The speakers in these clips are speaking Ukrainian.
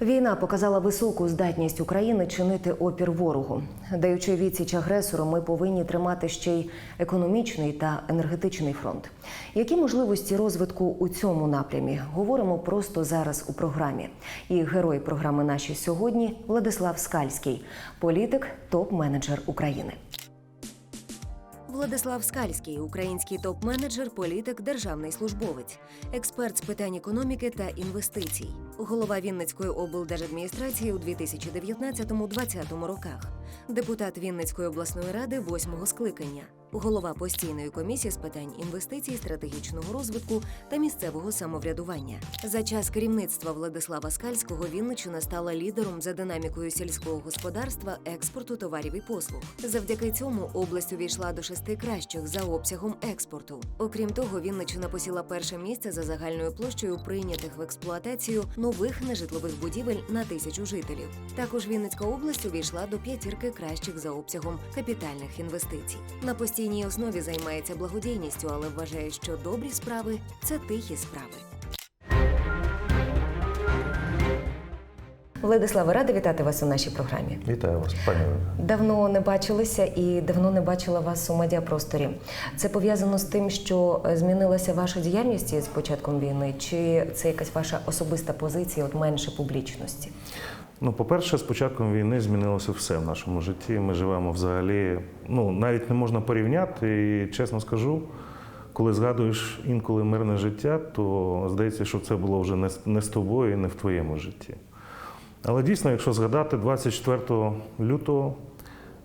Війна показала високу здатність України чинити опір ворогу. Даючи відсіч агресору, ми повинні тримати ще й економічний та енергетичний фронт. Які можливості розвитку у цьому напрямі говоримо просто зараз у програмі. І герой програми наші сьогодні Владислав Скальський, політик, топ-менеджер України. Владислав Скальський, український топ-менеджер, політик, державний службовець, експерт з питань економіки та інвестицій, голова Вінницької облдержадміністрації у 2019-2020 роках, депутат Вінницької обласної ради восьмого скликання, голова постійної комісії з питань інвестицій, стратегічного розвитку та місцевого самоврядування. За час керівництва Владислава Скальського Вінниччина стала лідером за динамікою сільського господарства, експорту товарів і послуг. Завдяки цьому область увійшла до шести кращих за обсягом експорту. Окрім того, Вінниччина посіла перше місце за загальною площею прийнятих в експлуатацію нових нежитлових будівель на тисячу жителів. Також Вінницька область увійшла до п'ятірки кращих за обсягом капітальних інвестицій. На постійній основі займається благодійністю, але вважає, що добрі справи це тихі справи. Владислава, рада вітати вас у нашій програмі. Вітаю вас, пані Давно не бачилися і давно не бачила вас у медіапросторі. Це пов'язано з тим, що е, змінилася ваша діяльність з початком війни, чи це якась ваша особиста позиція, от менше публічності? Ну, по-перше, з початком війни змінилося все в нашому житті. Ми живемо взагалі, ну навіть не можна порівняти. І чесно скажу, коли згадуєш інколи мирне життя, то здається, що це було вже не з- тобою і не в твоєму житті. Але дійсно, якщо згадати, 24 лютого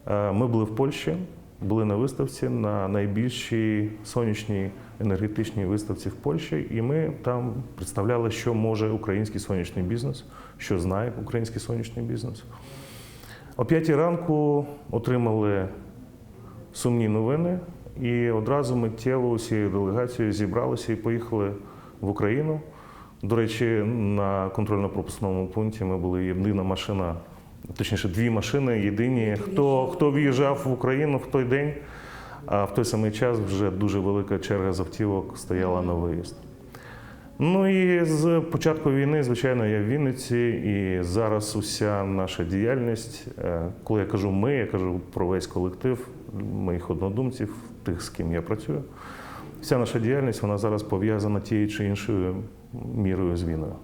е, ми були в Польщі, були на виставці на найбільшій сонячній енергетичній виставці в Польщі, і ми там представляли, що може український сонячний бізнес, що знає український сонячний бізнес. О 5 ранку отримали сумні новини, і одразу миттєво усією делегацією зібралися і поїхали в Україну. До речі, на контрольно-пропускному пункті ми були єдина машина, точніше, дві машини єдині. Хто, хто в'їжджав в Україну в той день, а в той самий час вже дуже велика черга з автівок стояла на виїзд. Ну і з початку війни, звичайно, я в Вінниці, і зараз уся наша діяльність, е, коли я кажу ми, я кажу про весь колектив моїх однодумців, тих, з ким я працюю. Вся наша діяльність вона зараз пов'язана тією чи іншою мірою з війною.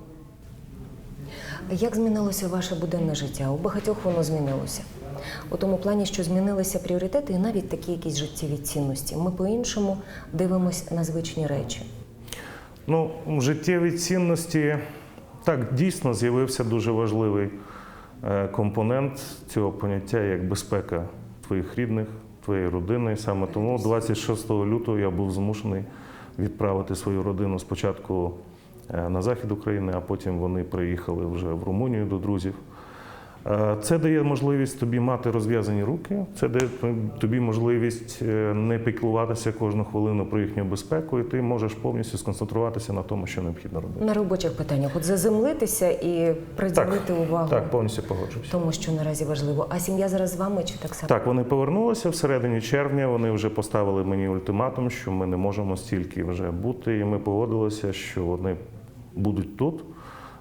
Як змінилося ваше буденне життя? У багатьох воно змінилося. У тому плані, що змінилися пріоритети і навіть такі якісь життєві цінності. Ми по-іншому дивимося на звичні речі. Ну, життєві цінності так дійсно з'явився дуже важливий е, компонент цього поняття як безпека твоїх рідних, твоєї родини. Саме тому 26 лютого я був змушений відправити свою родину спочатку на захід України, а потім вони приїхали вже в Румунію до друзів. Е, Це дає можливість тобі мати розв'язані руки, це дає тобі можливість е, не піклуватися кожну хвилину про їхню безпеку, і ти можеш повністю сконцентруватися на тому, що необхідно робити. На робочих питаннях, от заземлитися і приділити увагу Так, повністю погоджуюся. тому, що наразі важливо. А сім'я зараз з вами чи так само? Так, вони повернулися в середині червня. Вони вже поставили мені ультиматум, що ми не можемо стільки вже бути, і ми погодилися, що вони будуть тут.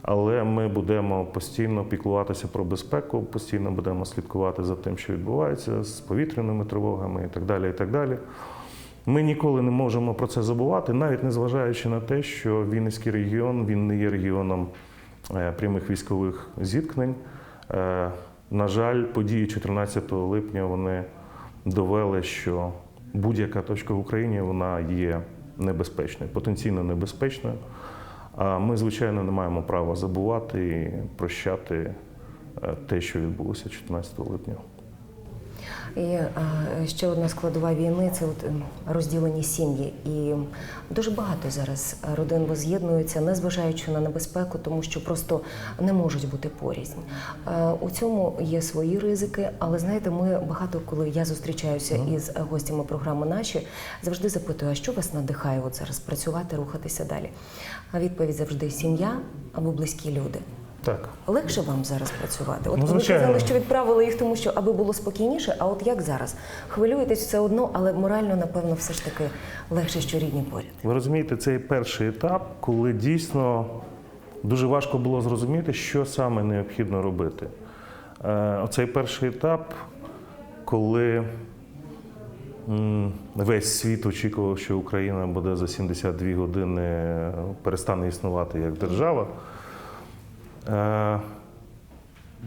Але ми будемо постійно піклуватися про безпеку, постійно будемо слідкувати за тим, що відбувається з повітряними тривогами і так далі. І так далі. Ми ніколи не можемо про це забувати, навіть незважаючи на те, що Вінницький регіон він не є регіоном е, прямих військових зіткнень. Е, На жаль, події 14 липня вони довели, що будь-яка точка в Україні вона є небезпечною, потенційно небезпечною. А ми, звичайно, не маємо права забувати і прощати е, те, що відбулося 14 липня. І ще одна складова війни це от ем, розділені сім'ї. І дуже багато зараз родин воз'єднуються, незважаючи на небезпеку, тому що просто не можуть бути порізнь. Е, У цьому є свої ризики, але знаєте, ми багато, коли я зустрічаюся із гостями програми наші, завжди запитую, а що вас надихає от зараз працювати, рухатися далі? А відповідь завжди сім'я або близькі люди. Так. Легше вам зараз працювати? От Ну, ви казали, що відправили їх, тому що аби було спокійніше. А от як зараз? Хвилюєтесь все одно, але морально, напевно, все ж таки легше, що рідні поряд. Ви розумієте, цей перший етап, коли дійсно дуже важко було зрозуміти, що саме необхідно робити. Е, Оцей перший етап, коли весь світ очікував, що Україна буде за 72 години е, перестане існувати як держава. Е,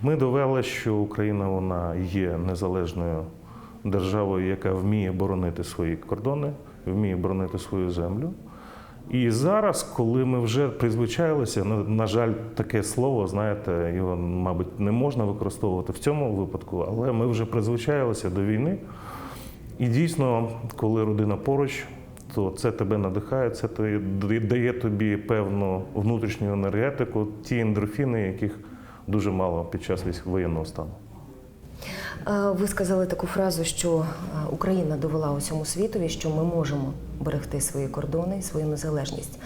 Ми довели, що Україна вона є незалежною державою, яка вміє боронити свої кордони, вміє боронити свою землю. І зараз, коли ми вже призвичайлися, на, на жаль, таке слово, знаєте, його, мабуть, не можна використовувати в цьому випадку, але ми вже призвичаїлися до війни. І дійсно, коли родина поруч, то це тебе надихає, це дає тобі певну внутрішню енергетику, ті ендорфіни, яких дуже мало під час воєнного стану. Е, Ви сказали таку фразу, що е, Україна довела усьому світові, що ми можемо берегти свої кордони і свою незалежність.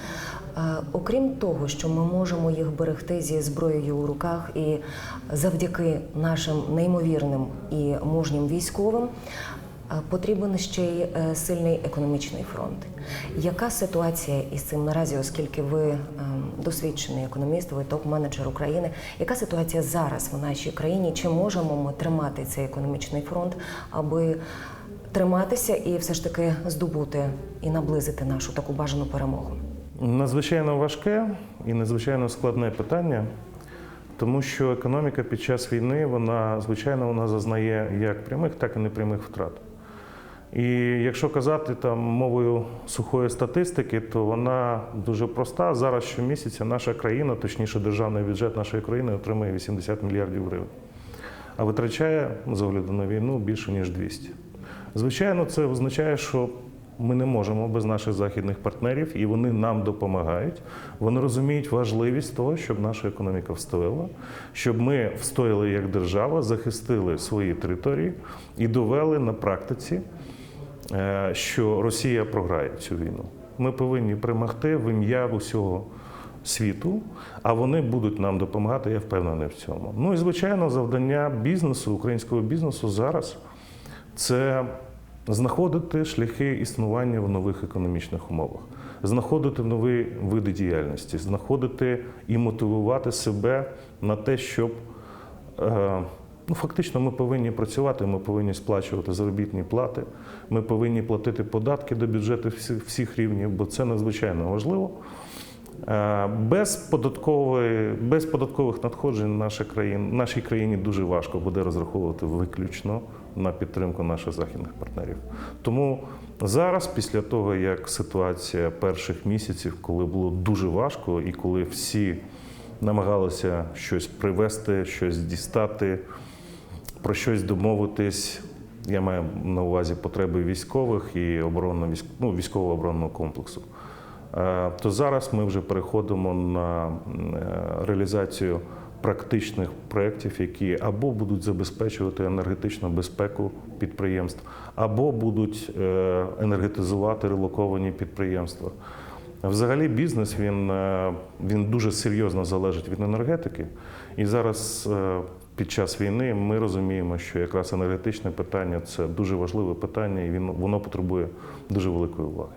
Е, Окрім того, що ми можемо їх берегти зі зброєю у руках, і завдяки нашим неймовірним і мужнім військовим. Е, Потрібен ще й е, сильний економічний фронт. Яка ситуація із цим наразі, оскільки ви ем, досвідчений економіст, ви топ-менеджер України? Яка ситуація зараз в нашій країні? Чи можемо ми тримати цей економічний фронт, аби триматися і все ж таки здобути і наблизити нашу таку бажану перемогу? Надзвичайно важке і надзвичайно складне питання, тому що економіка під час війни, вона, звичайно, вона зазнає як прямих, так і непрямих втрат. І якщо казати там мовою сухої статистики, то вона дуже проста. Зараз щомісяця наша країна, точніше, державний бюджет нашої країни отримує 80 мільярдів гривень, а витрачає з огляду на війну більше ніж 200. Звичайно, це означає, що ми не можемо без наших західних партнерів, і вони нам допомагають. Вони розуміють важливість того, щоб наша економіка встояла, щоб ми встояли як держава, захистили свої території і довели на практиці, що Росія програє цю війну. Ми повинні перемогти в ім'я усього світу, а вони будуть нам допомагати, я впевнений в цьому. Ну і звичайно, завдання бізнесу, українського бізнесу зараз це знаходити шляхи існування в нових економічних умовах, знаходити нові види діяльності, знаходити і мотивувати себе на те, щоб е, ну, фактично ми повинні працювати, ми повинні сплачувати заробітні плати, ми повинні платити податки до бюджету всіх, рівнів, бо це надзвичайно важливо. Е, Без податкової, без податкових надходжень наша країна, нашій країні дуже важко буде розраховувати виключно на підтримку наших західних партнерів. Тому зараз, після того, як ситуація перших місяців, коли було дуже важко, і коли всі намагалися щось привезти, щось дістати, про щось домовитись. Я маю на увазі потреби військових і оборонно ну, військово-оборонного комплексу. Е, То зараз ми вже переходимо на е, реалізацію практичних проєктів, які або будуть забезпечувати енергетичну безпеку підприємств, або будуть е, енергетизувати релоковані підприємства. Взагалі бізнес він, він дуже серйозно залежить від енергетики. І зараз під час війни ми розуміємо, що якраз енергетичне питання це дуже важливе питання, і він, воно потребує дуже великої уваги.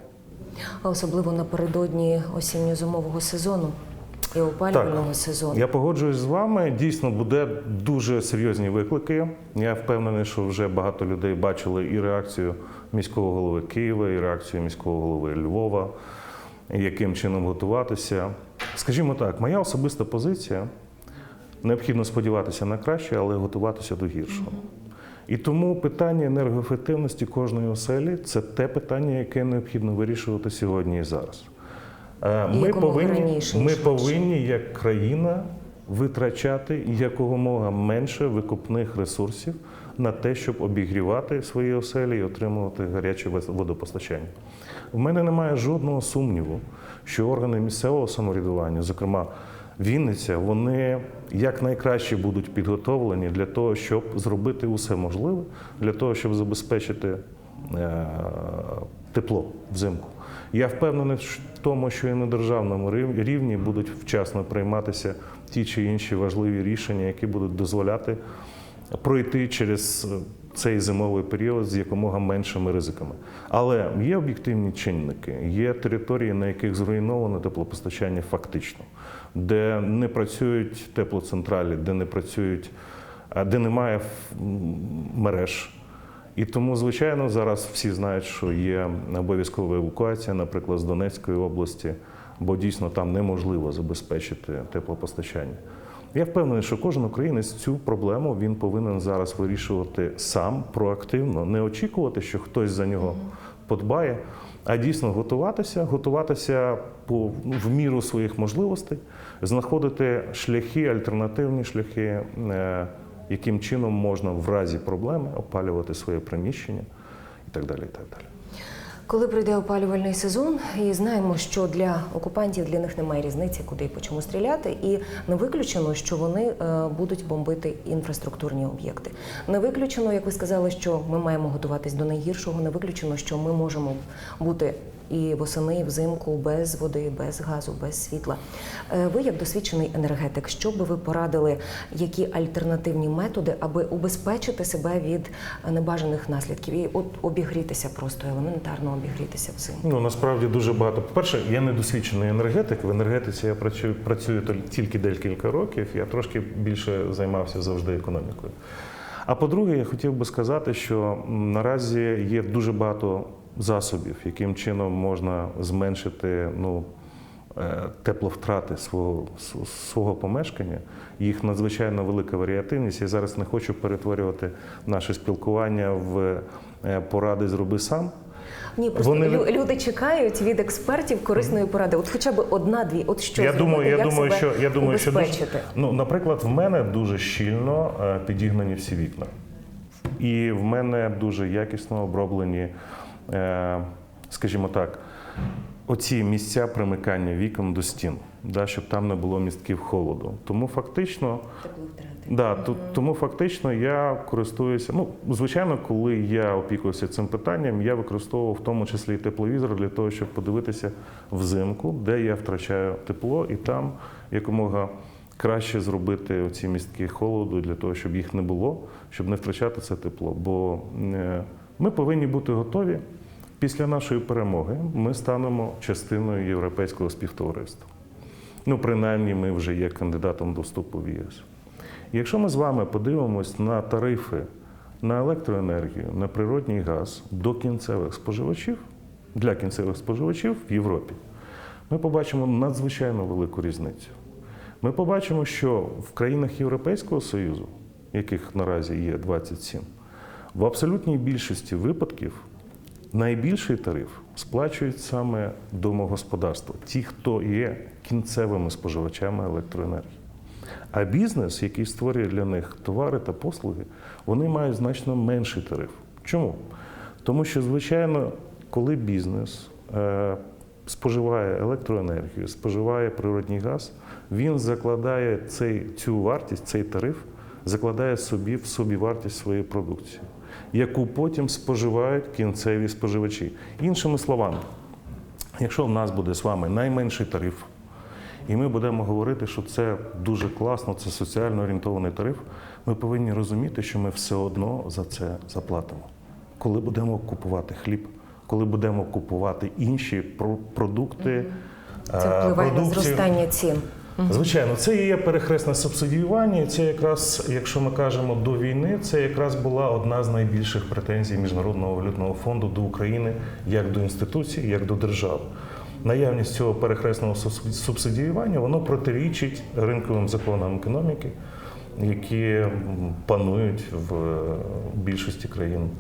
А особливо напередодні осінньо-зимового сезону і опалювального сезону. Я погоджуюсь з вами. Дійсно, буде дуже серйозні виклики. Я впевнений, що вже багато людей бачили і реакцію міського голови Києва, і реакцію міського голови Львова, яким чином готуватися. Скажімо так, моя особиста позиція необхідно сподіватися на краще, але готуватися до гіршого. І тому питання енергоефективності кожної оселі це те питання, яке необхідно вирішувати сьогодні і зараз. Е, Ми повинні, раніше, ми повинні як країна витрачати якомога менше викупних ресурсів на те, щоб обігрівати свої оселі і отримувати гаряче водопостачання. У мене немає жодного сумніву, що органи місцевого самоврядування, зокрема Вінниця, вони якнайкраще будуть підготовлені для того, щоб зробити усе можливе, для того, щоб забезпечити е, тепло взимку. Я впевнений в тому, що і на державному рівні будуть вчасно прийматися ті чи інші важливі рішення, які будуть дозволяти пройти через е, цей зимовий період з якомога меншими ризиками. Але є об'єктивні чинники, є території, на яких зруйновано теплопостачання фактично. Де не працюють теплоцентралі, де не працюють, де немає мереж. І тому, звичайно, зараз всі знають, що є обов'язкова евакуація, наприклад, з Донецької області, бо дійсно там неможливо забезпечити теплопостачання. Я впевнений, що кожен українець цю проблему він повинен зараз вирішувати сам проактивно, не очікувати, що хтось за нього подбає, а дійсно готуватися, готуватися по ну, в міру своїх можливостей, знаходити шляхи, альтернативні шляхи, е, яким чином можна в разі проблеми опалювати своє приміщення і так далі. І так далі. Коли прийде опалювальний сезон, і знаємо, що для окупантів для них немає різниці, куди і по чому стріляти, і не виключено, що вони е, будуть бомбити інфраструктурні об'єкти. Не виключено, як ви сказали, що ми маємо готуватись до найгіршого. Не виключено, що ми можемо бути і восени, і взимку без води, без газу, без світла. Е, Ви, як досвідчений енергетик, що би ви порадили, які альтернативні методи, аби убезпечити себе від небажаних наслідків і от обігрітися просто елементарно обігрітися взимку? Ну насправді дуже багато. По-перше, я не досвідчений енергетик. В енергетиці я працюю, працюю тільки декілька років. Я трошки більше займався завжди економікою. А по-друге, я хотів би сказати, що наразі є дуже багато засобів, яким чином можна зменшити ну, е, тепловтрати свого, свого помешкання. Їх надзвичайно велика варіативність. Я зараз не хочу перетворювати наше спілкування в е, поради зроби сам. Ні, просто Вони- лю- люди чекають від експертів корисної поради. От хоча б одна-дві. От що я зробити, думаю, я як думаю, себе що я думаю, що дуже, ну, наприклад, в мене дуже щільно е, підігнані всі вікна, і в мене дуже якісно оброблені, скажімо так, оці місця примикання вікон до стін, да, щоб там не було містків холоду. Тому фактично. Да, то- тому фактично я користуюся. Ну, звичайно, коли я опікуюся цим питанням, я використовував в тому числі і тепловізор для того, щоб подивитися взимку, де я втрачаю тепло, і там якомога краще зробити оці містки холоду для того, щоб їх не було, щоб не втрачати це тепло. Бо е, ми повинні бути готові. Після нашої перемоги ми станемо частиною європейського співтовариства. Ну, принаймні, ми вже є кандидатом до вступу в ЄС. Якщо ми з вами подивимось на тарифи на електроенергію, на природній газ до кінцевих споживачів, для кінцевих споживачів в Європі, ми побачимо надзвичайно велику різницю. Ми побачимо, що в країнах Європейського Союзу, яких наразі є 27, в абсолютній більшості випадків найбільший тариф сплачують саме домогосподарства, ті, хто є кінцевими споживачами електроенергії. А бізнес, який створює для них товари та послуги, вони мають значно менший тариф. Чому? Тому що, звичайно, коли бізнес е, споживає електроенергію, споживає природний газ, він закладає цей, цю вартість, цей тариф, закладає собі в собі вартість своєї продукції, яку потім споживають кінцеві споживачі. Іншими словами, якщо в нас буде з вами найменший тариф, і ми будемо говорити, що це дуже класно, це соціально орієнтований тариф. Ми повинні розуміти, що ми все одно за це заплатимо. Коли будемо купувати хліб, коли будемо купувати інші продукти, Це е, впливає на зростання цін. Звичайно, це і є перехресне субсидіювання. Це якраз, якщо ми кажемо до війни, це якраз була одна з найбільших претензій Міжнародного валютного фонду до України як до інституції, як до держави. Наявність цього перехресного субсидіювання воно протирічить ринковим законам економіки, які панують в е, більшості країн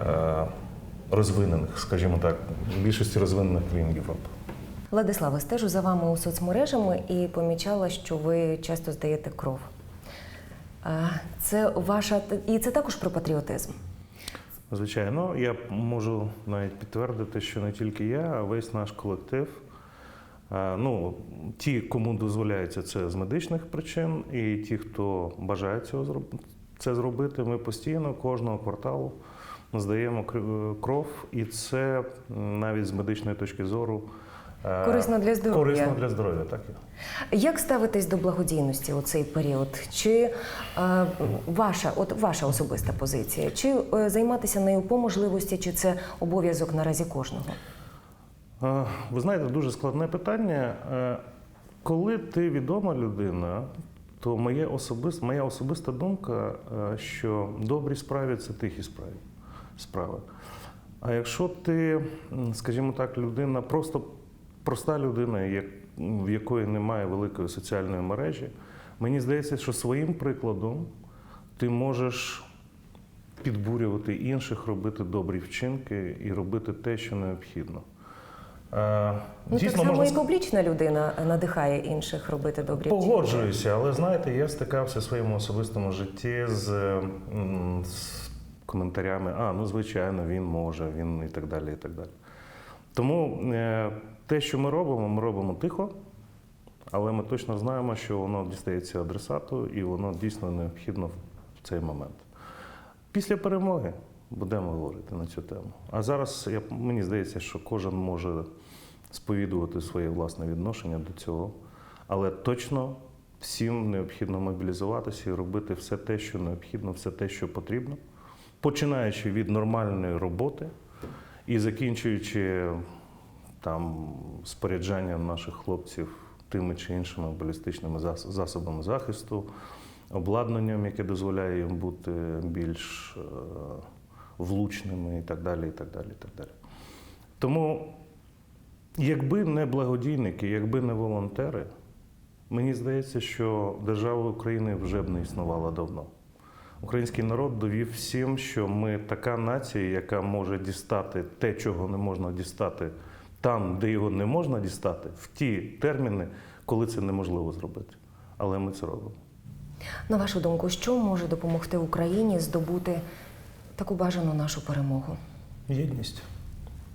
е, розвинених, скажімо так, більшості розвинених країн Європи. Владислава, стежу за вами у соцмережами і помічала, що ви часто здаєте кров. Це ваша і це також про патріотизм. Звичайно, я можу навіть підтвердити, що не тільки я, а весь наш колектив. Ну, ті, кому дозволяється це з медичних причин, і ті, хто бажає цього це зробити, ми постійно кожного кварталу здаємо кров, і це навіть з медичної точки зору Корисно для здоров'я. Корисно для здоров'я, так. Як ставитесь до благодійності у цей період? Чи е, ваша, от ваша особиста позиція? Чи е, займатися нею по можливості, чи це обов'язок наразі кожного? Е, Ви знаєте, дуже складне питання. Е, коли ти відома людина, то моє особис, моя особиста думка, е, що добрі справи це тихі справи. справи. А якщо ти, скажімо так, людина, просто проста людина, в якої немає великої соціальної мережі, мені здається, що своїм прикладом ти можеш підбурювати інших, робити добрі вчинки і робити те, що необхідно. Е, Ну, так само можна і публічна людина надихає інших робити добрі вчинки. Погоджуюся, але знаєте, я стикався в своєму особистому житті з, з коментарями: а, ну звичайно, він може, він і так далі. і так далі. Тому е, те, що ми робимо, ми робимо тихо, але ми точно знаємо, що воно дістається адресату і воно дійсно необхідно в цей момент. Після перемоги будемо говорити на цю тему. А зараз я, мені здається, що кожен може сповідувати своє власне відношення до цього. Але точно всім необхідно мобілізуватися і робити все те, що необхідно, все те, що потрібно, починаючи від нормальної роботи і закінчуючи там споряджанням наших хлопців тими чи іншими балістичними засобами захисту, обладнанням, яке дозволяє їм бути більш е, влучними і так далі. І так далі, і так далі. Тому Якби не благодійники, якби не волонтери, мені здається, що держава України вже б не існувала давно. Український народ довів всім, що ми така нація, яка може дістати те, чого не можна дістати там, де його не можна дістати, в ті терміни, коли це неможливо зробити. Але ми це робимо. На вашу думку, що може допомогти Україні здобути таку бажану нашу перемогу? Єдність.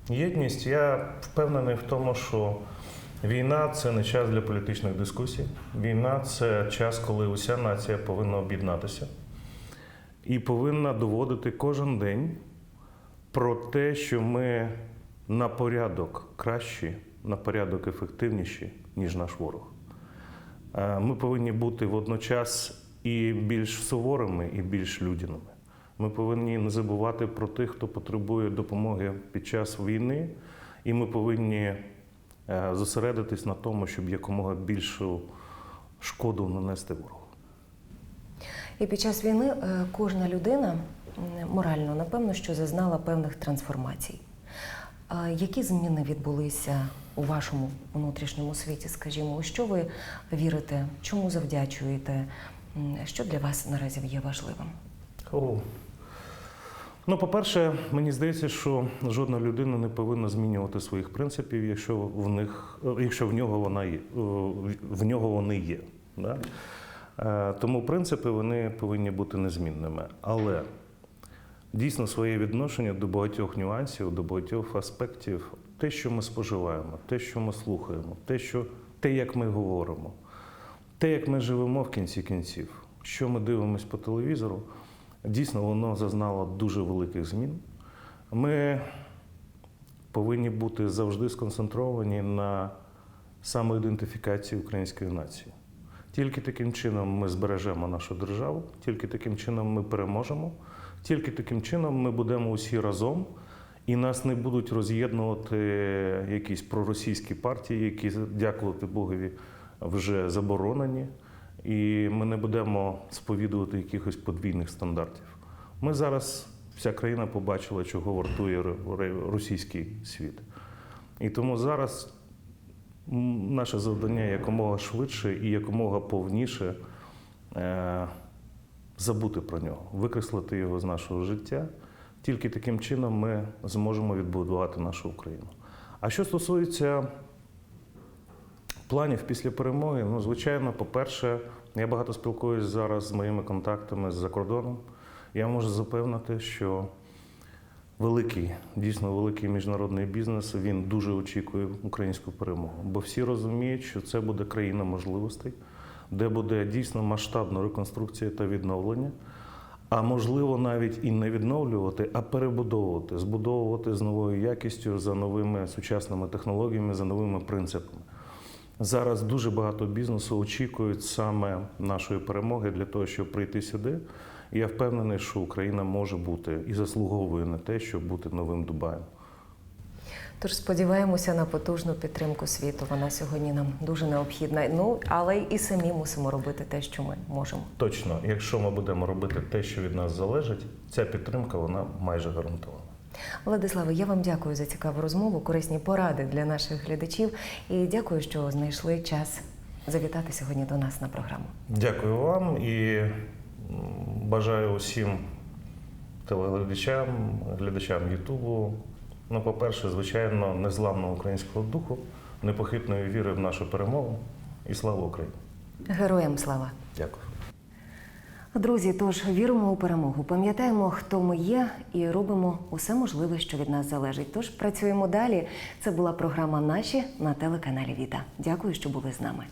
Єдність. Я впевнений в тому, що війна це не час для політичних дискусій. Війна це час, коли уся нація повинна об'єднатися і повинна доводити кожен день про те, що ми на порядок кращі, на порядок ефективніші, ніж наш ворог. Е, Ми повинні бути водночас і більш суворими, і більш людяними. Ми повинні не забувати про тих, хто потребує допомоги під час війни, і ми повинні е, зосередитись на тому, щоб якомога більшу шкоду нанести ворогу. І під час війни е, кожна людина морально, напевно, що зазнала певних трансформацій. Які зміни відбулися у вашому внутрішньому світі? Скажімо, у що ви вірите, чому завдячуєте? Що для вас наразі є важливим? О. Ну, по-перше, мені здається, що жодна людина не повинна змінювати своїх принципів, якщо в них, е, якщо в нього вона є, е, в нього вони є. Да? Е, Тому принципи вони повинні бути незмінними. Але дійсно своє відношення до багатьох нюансів, до багатьох аспектів, те, що ми споживаємо, те, що ми слухаємо, те, що, те, як ми говоримо, те, як ми живемо в кінці кінців, що ми дивимося по телевізору, дійсно воно зазнало дуже великих змін. Ми повинні бути завжди сконцентровані на самоідентифікації української нації. Тільки таким чином ми збережемо нашу державу, тільки таким чином ми переможемо, тільки таким чином ми будемо усі разом, і нас не будуть роз'єднувати якісь проросійські партії, які, дякувати Богові, вже заборонені, і ми не будемо сповідувати якихось подвійних стандартів. Ми зараз, вся країна побачила, чого вартує російський світ. І тому зараз наше завдання якомога швидше і якомога повніше е, забути про нього, викреслити його з нашого життя. Тільки таким чином ми зможемо відбудувати нашу Україну. А що стосується планів після перемоги, ну, звичайно, по-перше, я багато спілкуюся зараз з моїми контактами з-за кордоном. Я можу запевнити, що великий, дійсно великий міжнародний бізнес він дуже очікує українську перемогу. Бо всі розуміють, що це буде країна можливостей, де буде дійсно масштабна реконструкція та відновлення. А можливо, навіть і не відновлювати, а перебудовувати, збудовувати з новою якістю, за новими сучасними технологіями, за новими принципами. Зараз дуже багато бізнесу очікують саме нашої перемоги для того, щоб прийти сюди. І я впевнений, що Україна може бути і заслуговує на те, щоб бути новим Дубаєм. Тож сподіваємося на потужну підтримку світу. Вона сьогодні нам дуже необхідна. Ну але і самі мусимо робити те, що ми можемо. Точно, якщо ми будемо робити те, що від нас залежить, ця підтримка вона майже гарантована. Владиславе, я вам дякую за цікаву розмову, корисні поради для наших глядачів і дякую, що знайшли час завітати сьогодні до нас на програму. Дякую вам і бажаю усім телеглядачам, глядачам Ютубу. Ну, по-перше, звичайно, незламного українського духу, непохитної віри в нашу перемогу і слава Україні! Героям слава! Дякую. Друзі, тож віримо у перемогу, пам'ятаємо, хто ми є, і робимо усе можливе, що від нас залежить. Тож працюємо далі. Це була програма Наші на телеканалі Віта. Дякую, що були з нами.